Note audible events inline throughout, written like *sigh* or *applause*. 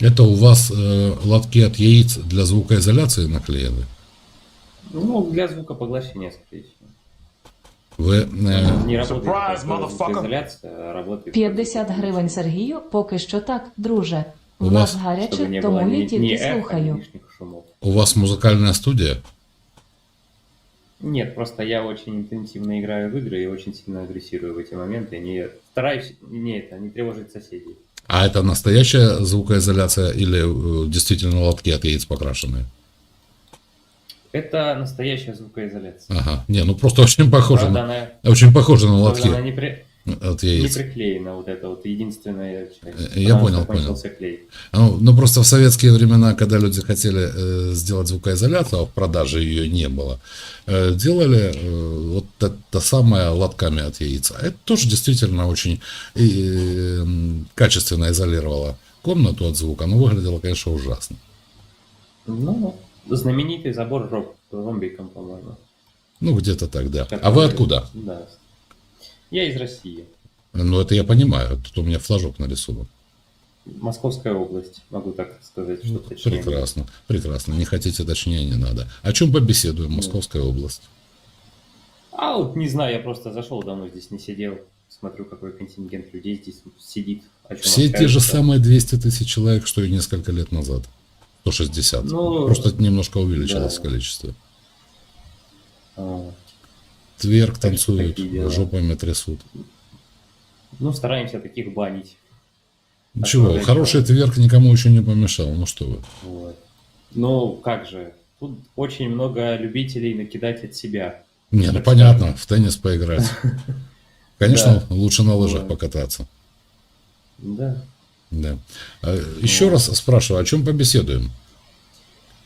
Это у вас э, лотки от яиц для звукоизоляции наклеены? Ну, для звукопоглощения, скорее всего. Вы э, Не а работает... 50 гривень Сергію, поки що так, друже. У вас- нас гаряче, не тому я тільки слухаю. у вас музыкальная студия? Нет, просто я очень интенсивно играю в игры и очень сильно агрессирую в эти моменты. Не стараюсь не это, не тревожить соседей. А это настоящая звукоизоляция или э, действительно лотки от яиц покрашенные? Это настоящая звукоизоляция. Ага. Не, ну просто очень похоже, Правда, на, она, очень похоже на лотки она не, при- от не приклеена, вот это вот единственная часть. Э, я понял, кончился клей. Ну, ну, просто в советские времена, когда люди хотели э, сделать звукоизоляцию, а в продаже ее не было, э, делали э, вот это самое лотками от яйца. Это тоже действительно очень э, качественно изолировало комнату от звука, но выглядело, конечно, ужасно. Ну, знаменитый забор роб, ромбиком, по-моему. Ну, где-то так, да. А который- вы откуда? Да. Я из России. Ну, это я понимаю. Тут у меня флажок нарисован. Московская область, могу так сказать, что точнее. Ну, Прекрасно, прекрасно. Не хотите, точнее, не надо. О чем побеседуем? Московская область. А вот не знаю, я просто зашел, давно здесь не сидел. Смотрю, какой контингент людей здесь сидит. Все те же самые 200 тысяч человек, что и несколько лет назад. 160. Ну, Просто немножко увеличилось да. количество. Тверк танцуют, жопами трясут. Ну, стараемся таких банить. Ну Чего, хороший тверк никому еще не помешал. Ну что вы. Вот. Ну, как же. Тут очень много любителей накидать от себя. Не, ну понятно, в теннис поиграть. *laughs* Конечно, Да. лучше на лыжах Да. покататься. Да. Да. А, Еще раз спрашиваю, о чем побеседуем?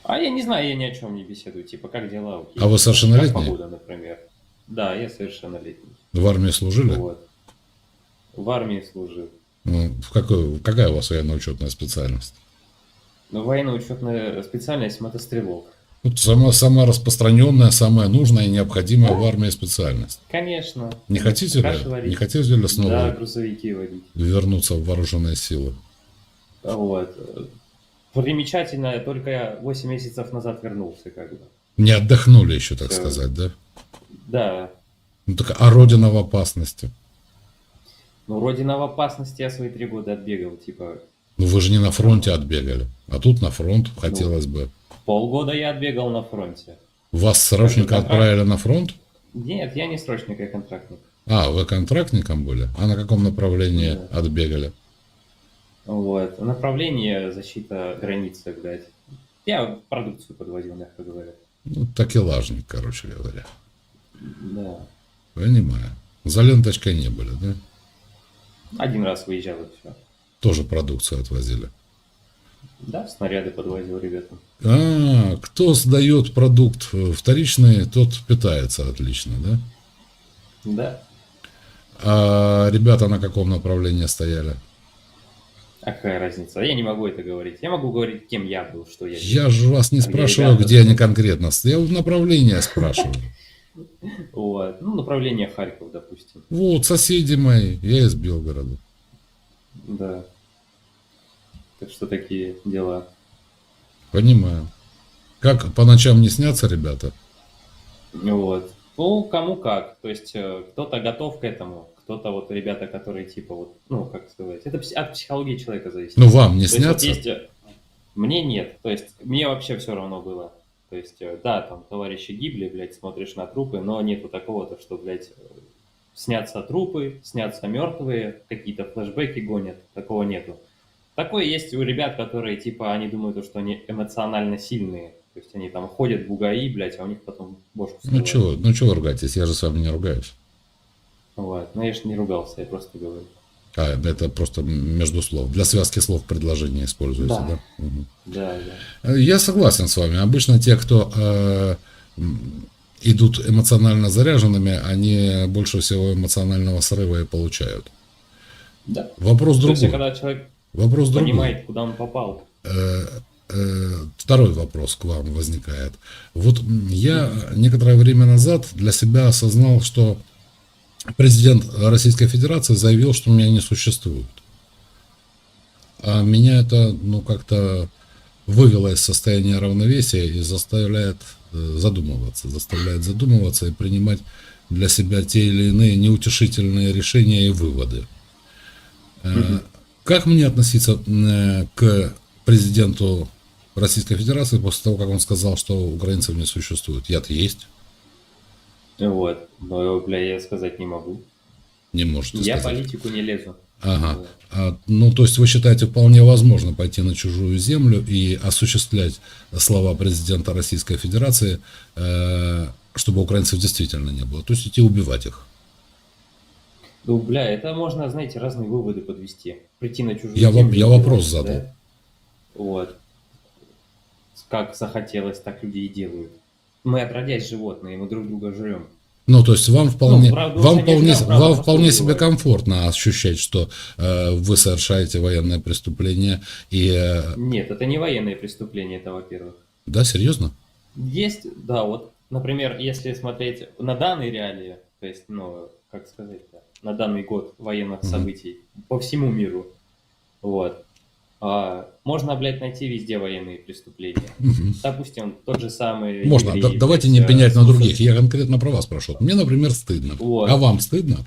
А я не знаю, я ни о чем не беседую. Типа, как дела? Окей. А вы совершеннолетний? Как погода, например. Да, я совершеннолетний. В армии служили? Вот. В армии служил. Ну, в какой, какая у вас военно-учетная специальность? Но военно-учетная специальность мотострелок. Вот самая, самая распространенная, самая нужная и необходимая в армии специальность. Конечно. Не хотите ли, не хотите ли снова Да, грузовики водить. вернуться в вооруженные силы? Вот. Примечательно, только я 8 месяцев назад вернулся, как бы. Не отдохнули еще, так Всё. сказать, да? Да. Ну так, а родина в опасности? Ну, родина в опасности, я свои три года отбегал, типа, Ну вы же не на фронте отбегали, а тут на фронт Ну. хотелось бы. полгода я отбегал на фронте. Вас срочника отправили на фронт? Нет, я не срочник, я контрактник. А, вы контрактником были? А на каком направлении Да. отбегали? Вот. Направление защита границы, блядь. Я продукцию подвозил, мягко говоря. Ну, такелажник, короче говоря. Да. Понимаю. За ленточкой не были, да? Один раз выезжал и все. Тоже продукцию отвозили. Да, снаряды подвозил ребятам. А, кто сдает продукт вторичный, тот питается отлично, да? Да. А ребята на каком направлении стояли? А какая разница? Я не могу это говорить. Я могу говорить, кем я был, что я Я же вас не А спрашиваю, ребята- где они конкретно. Я вот направление спрашиваю. *laughs* Вот. Ну, направление Харьков, допустим. Вот, соседи мои, я из Белгорода. Да. Так что такие дела. Понимаю. Как по ночам не снятся ребята? Вот. Ну, кому как. То есть, э, кто-то готов к этому, кто-то вот ребята, которые типа вот, ну, как сказать, это от психологии человека зависит. Ну, вам не То есть, вот снятся? есть, э, мне нет. То есть, мне вообще все равно было. То есть, э, да, там товарищи гибли, блядь, смотришь на трупы, но нету такого-то, что, блядь, э, снятся трупы, снятся мертвые, какие-то флешбеки гонят. Такого нету. Такое есть у ребят, которые, типа, они думают, что они эмоционально сильные. То есть, они там ходят бугаи, блядь, а у них потом бошку Ну срывает. чего, ну чего вы ругаетесь? Я же с вами не ругаюсь. Вот. Ну, я ж не ругался, я просто говорю. А, это просто между слов. Для связки слов предложения используется, да? Да. Да, да. Я согласен с вами. Обычно те, кто э, идут эмоционально заряженными, они больше всего эмоционального срыва и получают. Да. Вопрос То есть, другой. когда человек Вопрос другой. понимает, куда он попал. Э, э, Второй вопрос к вам возникает. Вот я некоторое время назад для себя осознал, что президент Российской Федерации заявил, что меня не существует. А меня это, ну, как-то вывело из состояния равновесия и заставляет э, задумываться, заставляет задумываться и принимать для себя те или иные неутешительные решения и выводы. Э, Как мне относиться э, к президенту Российской Федерации после того, как он сказал, что украинцев не существует? Яд есть? Вот. Но, бля, я сказать не могу. Не можете я сказать. политику не лезу. Ага. Вот. А, ну, то есть вы считаете вполне возможно пойти на чужую землю и осуществлять слова президента Российской Федерации, э, чтобы украинцев действительно не было. То есть идти убивать их. Ну, бля, это можно, знаете, разные выводы подвести. Прийти на чужую Я, землю воп- я вопрос задал. да? Вот. Как захотелось, так люди и делают. Мы отродясь животные, мы друг друга жрем. Ну, то есть вам вполне, Ну, правда, вам вполне, правда, вам вполне себе комфортно ощущать, что э, вы совершаете военное преступление и... э, Нет, это не военные преступления, это во-первых. да, серьезно? Есть, да, вот, например, если смотреть на данные реалии, то есть, ну, как сказать-то, на данный год военных Мгм. событий по всему миру, вот, а, можно, блядь, найти везде военные преступления. Мгм. Допустим, тот же самый... Можно. еврей, Да- давайте не пенять на других. Я конкретно про вас прошу. Мне, например, стыдно. Вот. А вам стыдно?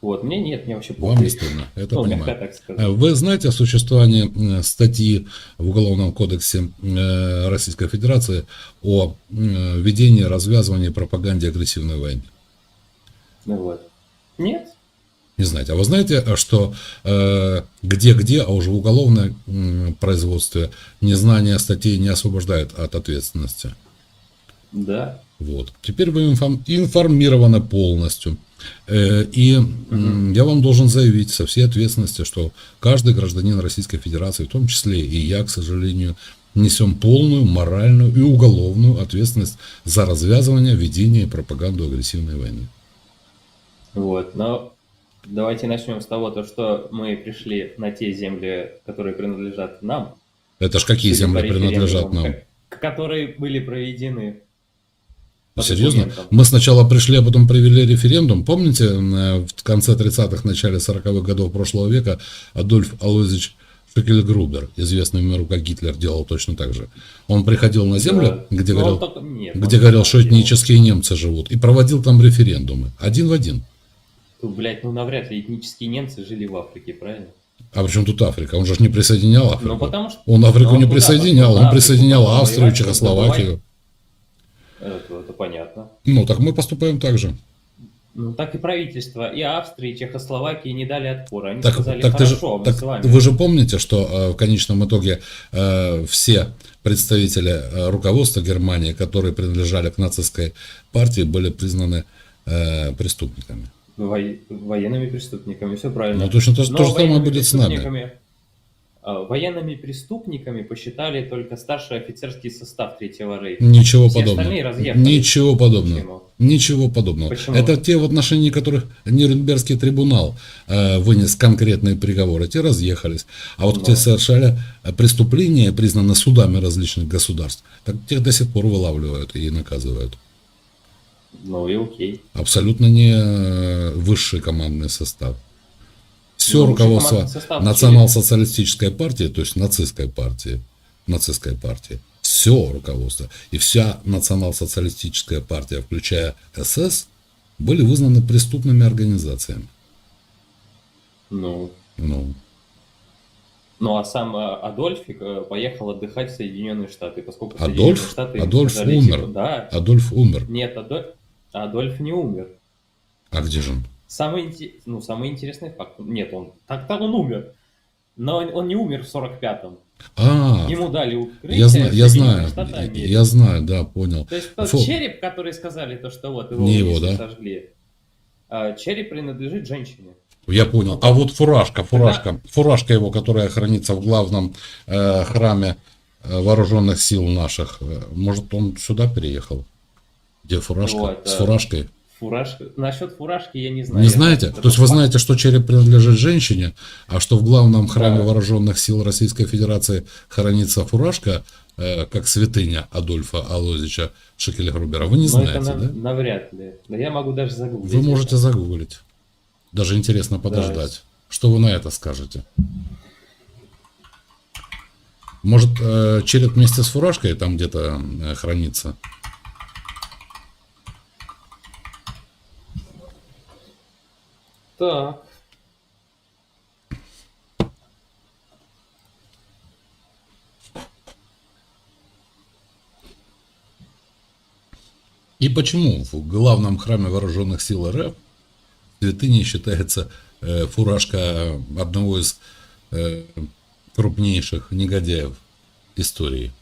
Вот, мне нет, мне вообще Вам не стыдно. Это Ну, понимаю. Вы знаете о существовании э, статьи в Уголовном кодексе э, Российской Федерации о э, ведении, развязывании и пропаганде агрессивной войны? Ну вот. Нет? Не знаете. А вы знаете, э, что э, где-где, а уже в уголовном м, производстве незнание статей не освобождает от ответственности? Да. Вот. Теперь вы информированы полностью. Э, И я вам должен заявить со всей ответственностью, что каждый гражданин Российской Федерации, в том числе и я, к сожалению, несем полную моральную и уголовную ответственность за развязывание, ведение и пропаганду агрессивной войны. Вот, но давайте начнем с того, то, что мы пришли на те земли, которые принадлежат нам. Это ж какие земли принадлежат нам? Которые были проведены. по Серьезно? Мы сначала пришли, а потом провели референдум. Помните, э, в конце 30-х, начале 40-х годов прошлого века Адольф Алозич Шекельгрубер, известный миру как Гитлер, делал точно так же. Он приходил на землю, Да. где Но говорил, только- нет, где говорил, что этнические немцы живут, и проводил там референдумы. Один в один. Ну, блядь, ну навряд ли этнические немцы жили в Африке, правильно? А при чем тут Африка? Он же не присоединял Африку. Ну, потому что... Он Африку Ну, не куда присоединял, он присоединял Австрию, Чехословакию. Это, это понятно. Ну, так мы поступаем так же. Ну, так и правительство и Австрии, и Чехословакии не дали отпора. Они Так, сказали, так ты же, хорошо, мы так с вами. вы же помните, что э, в конечном итоге э, все представители э, руководства Германии, которые принадлежали к нацистской партии, были признаны э, преступниками. Во- военными преступниками, все правильно. Ну, точно то, же- Но то же самое будет с нами. а, Военными преступниками посчитали только старший офицерский состав Третьего Рейха. Ничего Все подобного. Ничего подобного. Почему? Ничего подобного. Почему? Это те, в отношении которых Нюрнбергский трибунал э, вынес конкретные приговоры, те разъехались. А вот Ну. кто совершали э, преступления, признаны судами различных государств, так тех до сих пор вылавливают и наказывают. Ну и окей. Абсолютно не э, высший командный состав. Все Ну, руководство состав национал-социалистической партии, то есть нацистской партии, нацистской партии, все руководство и вся национал-социалистическая партия, включая СС, были вызнаны преступными организациями. Ну, Ну, ну а сам э, Адольфик э, поехал отдыхать в Соединенные Штаты, поскольку Адольф? Соединенные Штаты Адольф сказали, умер. типа, да, Адольф умер. нет, Адольф, Адольф не умер. А где же он? Самый, ну, самый интересный факт. Нет, он так-то он умер. Но он, не умер в 45-м. А, Ему дали укрытие. я знаю, в я знаю, я, знаю, да, понял. То есть тот Фу. череп, который сказали, то, что вот его, Не его, да? сожгли, а, череп принадлежит женщине. Я понял. А вот фуражка, фуражка, фуражка его, которая хранится в главном э, храме э, вооруженных сил наших, э, может, он сюда переехал? Где фуражка? Вот, С фуражкой? Фуражка. Насчет фуражки я не знаю. Не знаете? знаю, То есть это вы факт. знаете, что череп принадлежит женщине, а что в главном храме Да. вооруженных сил Российской Федерации хранится фуражка, э, как святыня Адольфа Алозича Шекельгрубера. Вы не Но знаете, это на- да? навряд ли. Да я могу даже загуглить. Вы можете это. загуглить. Даже интересно подождать. Что вы на это скажете? Может, э, черед вместе с фуражкой там где-то э, хранится? Так. И почему в главном храме вооруженных сил РФ святыней считается э, фуражка одного из э, крупнейших негодяев истории?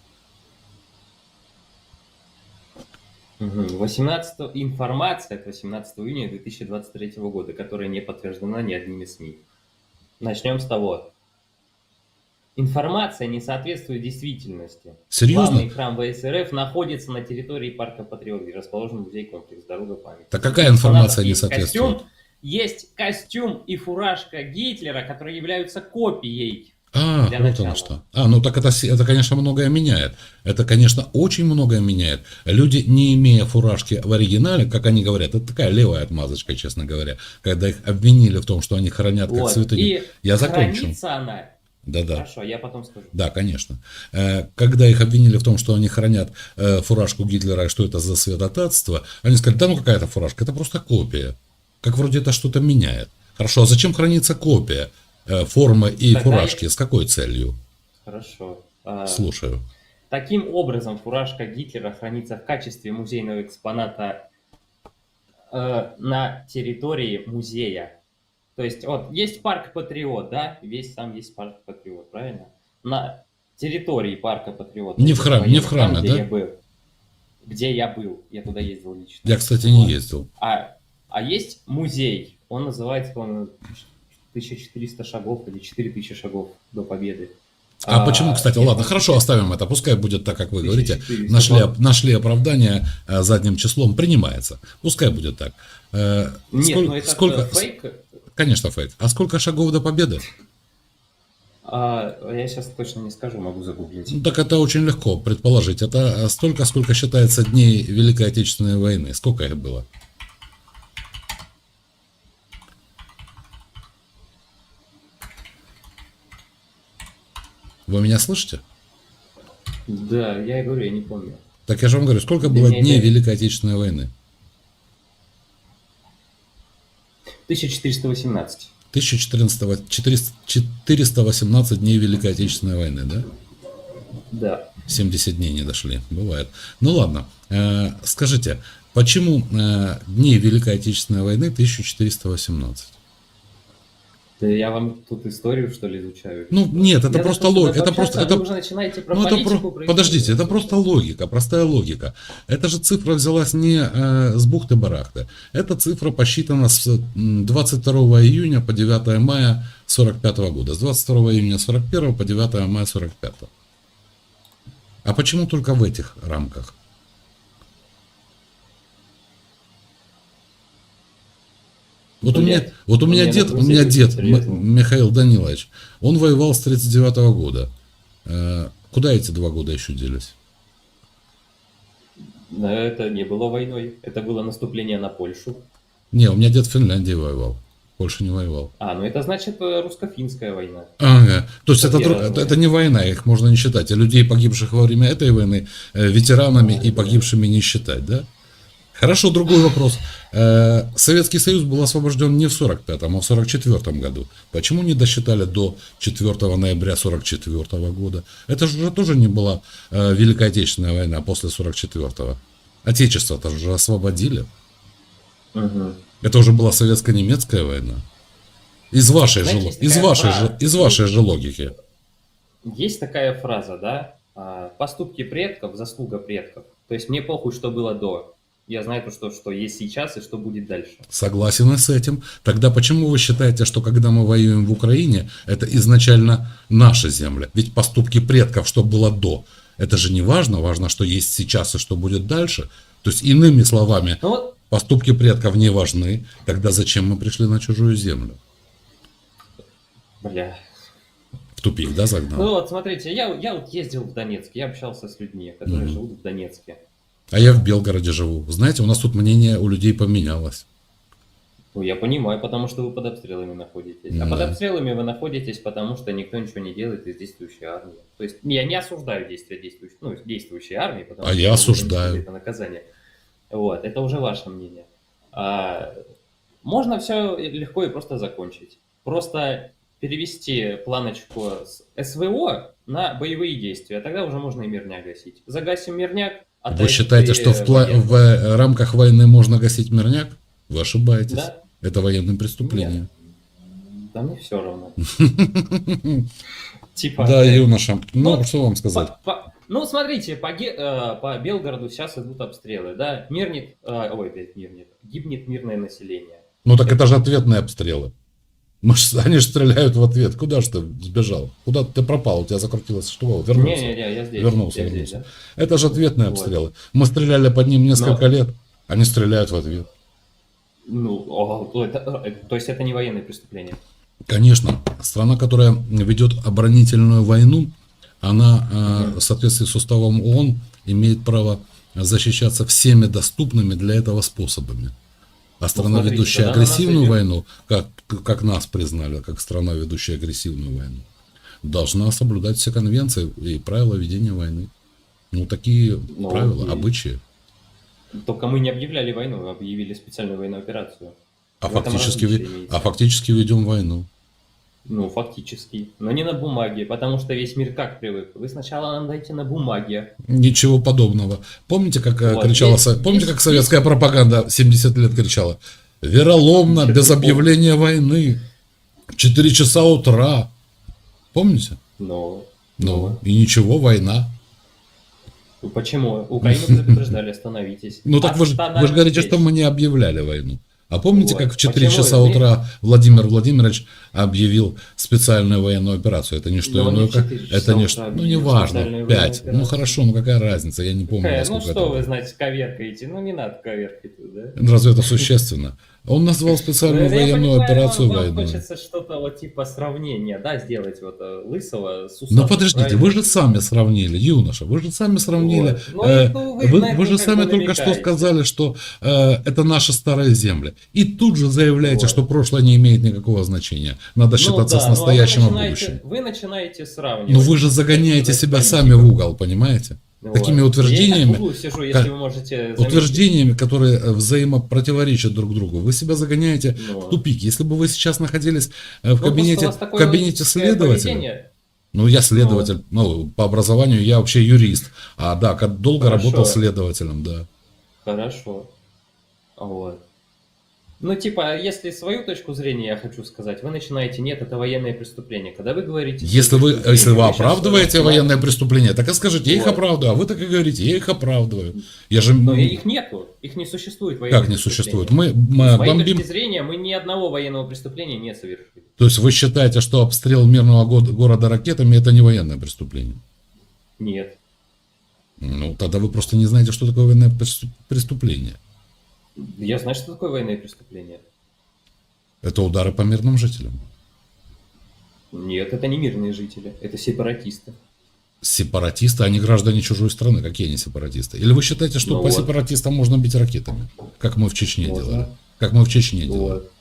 18 информация от 18 июня 2023 года, которая не подтверждена ни одними СМИ. Начнем с того. Информация не соответствует действительности. Серьезно? Главный храм ВСРФ находится на территории парка Патриот, где расположен музей-комплекс «Дорога памяти». Так какая информация не соответствует? костюм- есть костюм и фуражка Гитлера, которые являются копией. А, Для вот начала. оно что. А, ну так это, это, конечно, многое меняет. Это, конечно, очень многое меняет. Люди, не имея фуражки в оригинале, как они говорят, это такая левая отмазочка, честно говоря, когда их обвинили в том, что они хранят как Вот. святыню. И Я закончу. она. Да-да. Хорошо, я потом скажу. Да, конечно. Э, Когда их обвинили в том, что они хранят э, фуражку Гитлера, и что это за святотатство, они сказали, да ну какая-то фуражка, это просто копия. Как вроде это что-то меняет. Хорошо, а зачем хранится копия э, формы и Тогда фуражки? С какой целью? Хорошо. А, Слушаю. Таким образом, фуражка Гитлера хранится в качестве музейного экспоната э, на территории музея. То есть, вот, есть парк Патриот, да? Весь там есть парк Патриот, правильно? На территории парка Патриот. Не в храме, не в Там, храме, где да? Я был. Где я был. Я туда ездил лично. Я, кстати, не Вот. ездил. А, а есть музей. Он называется, по-моему, 1400 шагов или 4000 шагов до победы. А, почему, кстати, я ладно, хорошо, оставим это. Пускай будет так, как вы говорите. 1400. Нашли, нашли оправдание э, задним числом, принимается. Пускай будет так. Э, Нет, сколь- ну это сколько, фейк. Конечно, фейк. А сколько шагов до победы? А, я сейчас точно не скажу, могу загуглить. Ну, так это очень легко предположить. Это столько, сколько считается дней Великой Отечественной войны. Сколько их было? Вы меня слышите? Да, я и говорю, я не помню. Так я же вам говорю, сколько было дней это- Великой Отечественной войны? 1418. 1414, 400 418 дней Великой Отечественной войны, да? Да. 70 дней не дошли, бывает. Ну ладно, Э, скажите, почему э, дней Великой Отечественной войны 1418? Да я вам тут историю, что ли, изучаю? Ну нет, это Я просто логика. Это просто, это, Вы уже начинаете про ну, это про- про подождите, это просто логика, простая логика. Эта же цифра взялась не э, с бухты-барахты. Эта цифра посчитана с м, 22 июня по 9 мая 45 года. С 22 июня 41 по 9 мая 45. А почему только в этих рамках? Вот у меня, вот у меня дед, у меня дед Михаил Данилович, он воевал с 39 года. Э, Куда эти два года еще делись? Но это не было войной. Это было наступление на Польшу. Не, у меня дед в Финляндии воевал. Больше не воевал. А, ну это значит э, русско-финская война. Ага. То есть это, это, это не война, их можно не считать. А людей, погибших во время этой войны, э, ветеранами и погибшими не считать, да? Хорошо, другой вопрос. Э, Советский Союз был освобожден не в 45-м, а в 44-м году. Почему не досчитали до 4 ноября 44 года? Это же уже тоже не была э, Великая Отечественная война после 44-го. Отечество-то же освободили. Мгм. Это уже была советско-немецкая война. Из вашей, же, Знаете, есть из вашей, фраза. же, из вашей же логики. Есть такая фраза, да? А, Поступки предков, заслуга предков. То есть мне похуй, что было до. Я знаю то, что, что есть сейчас и что будет дальше. Согласен с этим. Тогда почему вы считаете, что когда мы воюем в Украине, это изначально наша земля? Ведь поступки предков, что было до, это же не важно. Важно, что есть сейчас и что будет дальше. То есть, иными словами, Ну поступки предков не важны. Тогда зачем мы пришли на чужую землю? бля. В тупик, да, Ну загнал? вот, смотрите, я, я вот ездил в Донецк, я общался с людьми, которые Мгм. живут в Донецке. А я в Белгороде живу. Знаете, у нас тут мнение у людей поменялось. Ну, я понимаю, потому что вы под обстрелами находитесь. А Да. под обстрелами вы находитесь, потому что никто ничего не делает из действующей армии. То есть я не осуждаю действия действующей, ну, действующей армии, потому А что я осуждаю. Это наказание. Вот, это уже ваше мнение. А, можно все легко и просто закончить. Просто перевести планочку с СВО на боевые действия. Тогда уже можно и мирняк гасить. Загасим мирняк. Вы отдайте считаете, что в, пла- военным. в э, рамках войны можно гасить мирняк? Вы ошибаетесь. Да? Это военное преступление. Да мне все равно. *laughs* Типа, Да, э, юноша. Ну, ну, что вам сказать? Ну, смотрите, по, Ге- э, по Белгороду сейчас идут обстрелы, да? Мирнет, э, ой, блядь, мирнет, гибнет мирное население. Ну так это же ответные обстрелы. Мы ж- *laughs* они же стреляют в ответ. Куда же ты сбежал? Куда ты пропал? У тебя закрутилось что? Вернулся. Не-не-не, я здесь. Вернулся, я здесь, вернулся. Это же ответные Вот. обстрелы. Мы стреляли под ним несколько Но- лет. Они стреляют в ответ. да? Ну, это- э, то есть это не военное преступление. Конечно, страна, которая ведет оборонительную войну, она э, в соответствии с уставом ООН имеет право защищаться всеми доступными для этого способами. А страна, смотрите, ведущая агрессивную идет- войну, как, как нас признали, как страна, ведущая агрессивную войну, должна соблюдать все конвенции и правила ведения войны. Ну, такие Ну, правила, и- обычаи. Только мы не объявляли войну, мы объявили специальную военную операцию. А фактически, а фактически ведем войну. Ну, фактически. Но не на бумаге, потому что весь мир как привык. Вы сначала нам дайте на бумаге. Ничего подобного. Помните, как э, Вот, кричала, есть- помните, есть- как советская пропаганда 70 лет кричала? Вероломно, без объявления войны. 4 часа утра. Помните? Но... Ну, и ничего, война. Ну, Почему? Украину предупреждали, остановитесь. Ну так вы же, вы же говорите, что мы не объявляли войну. А помните, Вот. как в 4 Почему часа утра Владимир Владимирович объявил специальную военную операцию? Это не что он иное, не как... 4 часа Это не что... Ну, неважно, специальную 5. военную Ну, хорошо, ну какая разница, я не помню, Какая? Ну что это вы, знаете, коверкаете? Ну не надо коверкать, да? Разве это существенно? Он назвал специальную Ну, военную понимаю, операцию вам, войной. хочется что-то вот типа сравнения, да, сделать вот э, лысого с Ну усатым, подождите, правильно? вы же сами сравнили, юноша, вы же сами сравнили. Вот. Ну, э, ну, вы, вы вы же сами только что сказали, что э, это наши старые земли. И тут же заявляете, Вот. что прошлое не имеет никакого значения. Надо Ну считаться да, с ну, а настоящим и начинаете- будущим. Вы начинаете сравнивать. Но вы же загоняете себя сами в угол, понимаете? Такими утверждениями- Я сижу, если Как- вы можете заметить. Утверждениями, которые э, взаимопротиворечат друг другу. Вы себя загоняете Ну. в тупик. Если бы вы сейчас находились э, в Ну, кабинете, в кабинете следователя, поведение. Ну, я следователь, ну, по образованию я вообще юрист. А, да, долго Хорошо. работал следователем, да. Хорошо. Вот. Ну, типа, если свою точку зрения я хочу сказать, вы начинаете, нет, это военное преступление. Когда вы говорите... Если вы, если вы оправдываете начинаете- военное преступление, так и скажите, я их Вот. оправдываю, а вы так и говорите, я их оправдываю. Я же... Но их нету, их не существует. Как не существует? Мы, С мы моей бомбим... точки зрения, мы ни одного военного преступления не совершили. То есть вы считаете, что обстрел мирного го- города ракетами это не военное преступление? Нет. Ну, тогда вы просто не знаете, что такое военное прес- преступление. Я знаю, что такое военное преступление. Это удары по мирным жителям. Нет, это не мирные жители, это сепаратисты. Сепаратисты, они граждане чужой страны. Какие они сепаратисты? Или вы считаете, что Ну по вот. сепаратистам можно бить ракетами? Как мы в Чечне Можно. делали? Как мы в Чечне делали? Вот.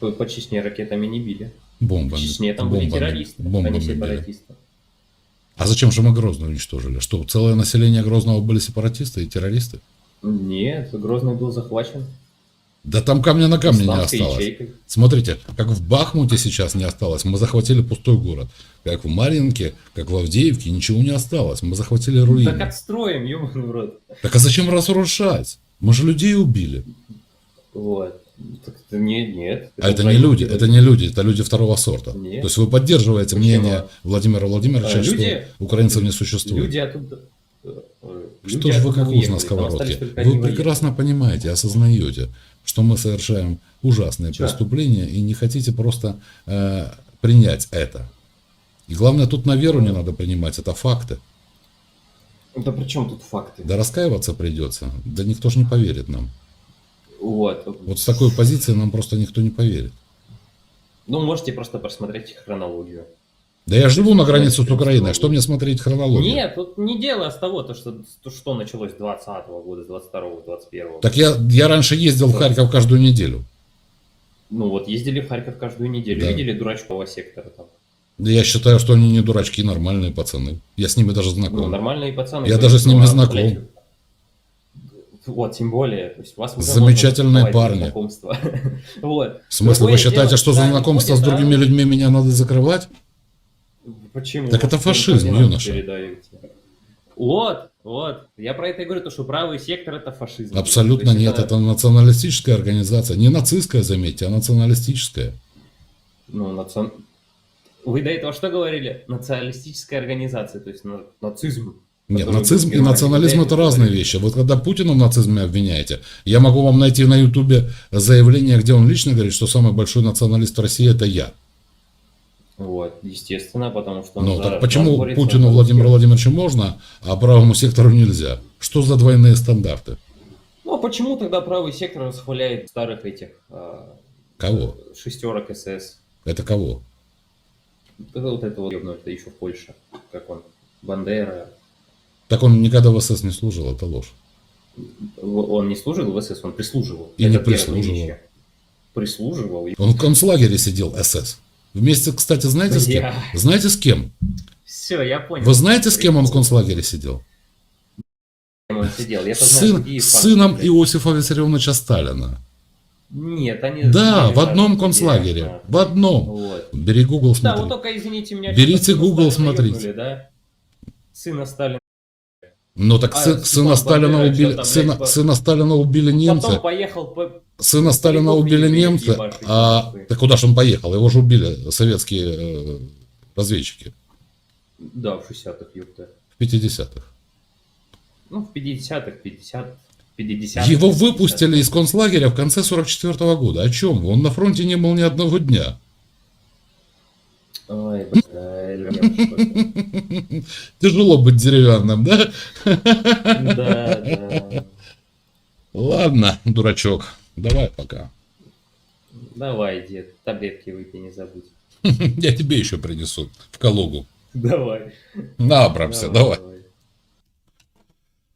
По, по Чечне ракетами не били. Бомбами. В Чечне там были бомбами- террористы, а бомбами не били. сепаратисты. А зачем же мы Грозный уничтожили? Что, целое население Грозного были сепаратисты и террористы? Нет, Грозный был захвачен. Да там камня на камне не исламской осталось. ячейкой. Смотрите, как в Бахмуте сейчас не осталось, мы захватили пустой город. Как в Маринке, как в Авдеевке, ничего не осталось. Мы захватили руины. Так отстроим, ебаный в рот. Так а зачем разрушать? Мы же людей убили. Вот. Так это не, нет. А это не люди, это не люди, это люди второго сорта. Нет. То есть вы поддерживаете Почему? мнение Владимира Владимировича, А, люди- что украинцев не существует. Люди оттуда... э, Что же вы как уж на сковородке? Вы прекрасно понимаете, осознаете, что мы совершаем ужасные Чё? преступления и не хотите просто э, принять это. И главное, тут на веру не надо принимать, это факты. Да при чем тут факты? Да раскаиваться придется, да никто же не поверит нам. Вот. Вот с такой позиции нам просто никто не поверит. Ну, можете просто просмотреть хронологию. Да я живу на границе с Украиной, что- что мне смотреть хронологию? Нет, тут не дело с того, то, что, то, что началось с 20 года, с 22 21 Так я, я раньше ездил в Харьков каждую неделю. Ну вот ездили в Харьков каждую неделю, Да. видели дурачкового сектора там. Да Я считаю, что они не дурачки, нормальные пацаны. Я с ними даже Ну, знаком. нормальные пацаны. Я даже с ними ну, а, знаком. блядь, Вот, тем более, то есть вас уже Замечательные парни. *laughs* вот. В смысле, Другое вы считаете, дело, что да, знакомство с другими а? людьми меня надо закрывать? Почему? Так это фашизм, юноша. передаете. Вот, вот. Я про это и говорю, то, что правый сектор это фашизм. Абсолютно есть нет. Это националистическая организация. Не нацистская, заметьте, а националистическая. Ну, национ- Вы до этого что говорили? Националистическая организация, то есть на- нацизм. Нет, нацизм и национализм это разные вещи. Вот когда Путина в нацизме обвиняете, я могу вам найти на Ютубе заявление, где он лично говорит, что самый большой националист в России это я. Вот, естественно, потому что Ну так почему Путину Владимиру. Владимировичу можно, а правому сектору нельзя? Что за двойные стандарты? Ну, а почему тогда правый сектор восхваляет старых этих а, Кого? шестерок СС? Это кого? Это вот это вот это еще в Польше. Как он? Бандера. Так он никогда в СС не служил, это ложь. Он не служил в СС, он прислуживал. И Это не прислуживал. Прислуживал. Он в концлагере сидел, СС. Вместе, кстати, знаете с кем? Я- Знаете с кем? Все, я понял. Вы знаете, с кем он в концлагере сидел? он сидел? Я С, знаю сын- другие с сыном. Иосифа Виссарионовича Сталина. Нет, они... Да, в одном концлагере. интересно. В одном. Вот. Бери Google, Да, вот смотри. только, извините меня... Сына Google, смотрите. да? Сына Сталина. Ну так А, сын- Степан сына Сталина Бандера, убили, там, сына, блядь, сына Сталина убили немцы. Потом поехал по... Сына Сталина убили не немцы, ебашить, а так куда же он поехал? Его же убили советские э, разведчики Да, в 60-х, ёпта. в 50-х. Ну, в 50-х, 50 50 Его выпустили из концлагеря в конце 44 года. О чем? Он на фронте не был ни одного дня. Ой. *laughs* Тяжело быть деревянным, да? Да, да. Ладно, дурачок. Давай пока. Давай, дед, таблетки выпей, не забудь. *laughs* Я тебе еще принесу в Калугу. Давай. Набрамся, давай. давай.